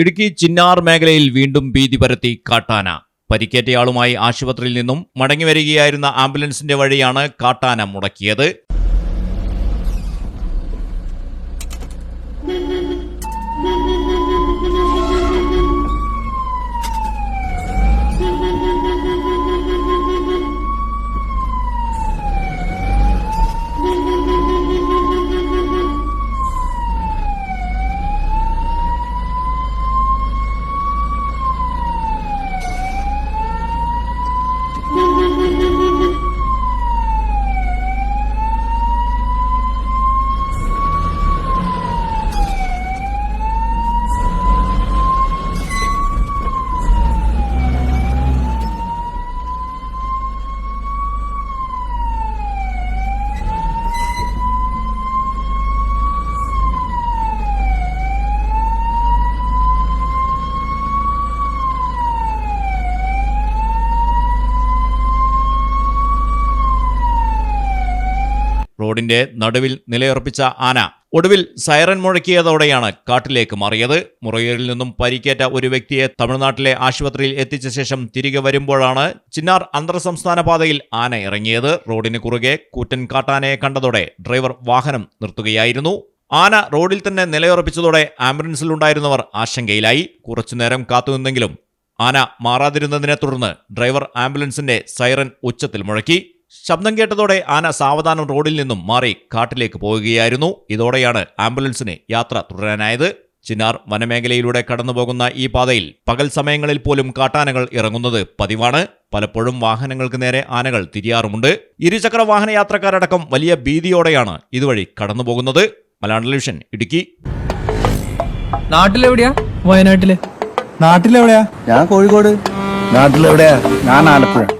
ഇടുക്കി ചിന്നാർ മേഖലയിൽ വീണ്ടും ഭീതി പരത്തി കാട്ടാന. പരിക്കേറ്റയാളുമായി ആശുപത്രിയിൽ നിന്നും മടങ്ങി വരികയായിരുന്ന ആംബുലൻസിന്റെ വഴിയാണ് കാട്ടാന മുടക്കിയത്. റോഡിന്റെ നടുവിൽ നിലയുറപ്പിച്ച ആന ഒടുവിൽ സൈറൻ മുഴക്കിയതോടെയാണ് കാട്ടിലേക്ക് മാറിയത്. മുറയൂരിൽ നിന്നും പരിക്കേറ്റ ഒരു വ്യക്തിയെ തമിഴ്നാട്ടിലെ ആശുപത്രിയിൽ എത്തിച്ച ശേഷം തിരികെ വരുമ്പോഴാണ് ചിന്നാർ അന്തർ സംസ്ഥാന പാതയിൽ ആന ഇറങ്ങിയത്. റോഡിന് കുറുകെ കൂറ്റൻ കാട്ടാനയെ കണ്ടതോടെ ഡ്രൈവർ വാഹനം നിർത്തുകയായിരുന്നു. ആന റോഡിൽ തന്നെ നിലയുറപ്പിച്ചതോടെ ആംബുലൻസിലുണ്ടായിരുന്നവർ ആശങ്കയിലായി. കുറച്ചുനേരം കാത്തുനിന്നെങ്കിലും ആന മാറാതിരുന്നതിനെ തുടർന്ന് ഡ്രൈവർ ആംബുലൻസിന്റെ സൈറൻ ഉച്ചത്തിൽ മുഴക്കി. ശബ്ദം കേട്ടതോടെ ആന സാവധാനം റോഡിൽ നിന്നും മാറി കാട്ടിലേക്ക് പോവുകയായിരുന്നു. ഇതോടെയാണ് ആംബുലൻസിന് യാത്ര തുടരാനായത്. ചിനാർ വനമേഖലയിലൂടെ കടന്നുപോകുന്ന ഈ പാതയിൽ പകൽ സമയങ്ങളിൽ പോലും കാട്ടാനകൾ ഇറങ്ങുന്നത് പതിവാണ്. പലപ്പോഴും വാഹനങ്ങൾക്ക് നേരെ ആനകൾ തിരിയാറുമുണ്ട്. ഇരുചക്ര വാഹന യാത്രക്കാരടക്കം വലിയ ഭീതിയോടെയാണ് ഇതുവഴി കടന്നുപോകുന്നത്. മലയാളം ടെലിവിഷൻ ഇടുക്കി. നാട്ടിലെവിടെയാ? വയനാട്ടിൽ. നാട്ടിലെവിടെയാ? ഞാൻ കോഴിക്കോട്. നാട്ടിലെവിടെയാ? ഞാൻ ആലപ്പുഴ.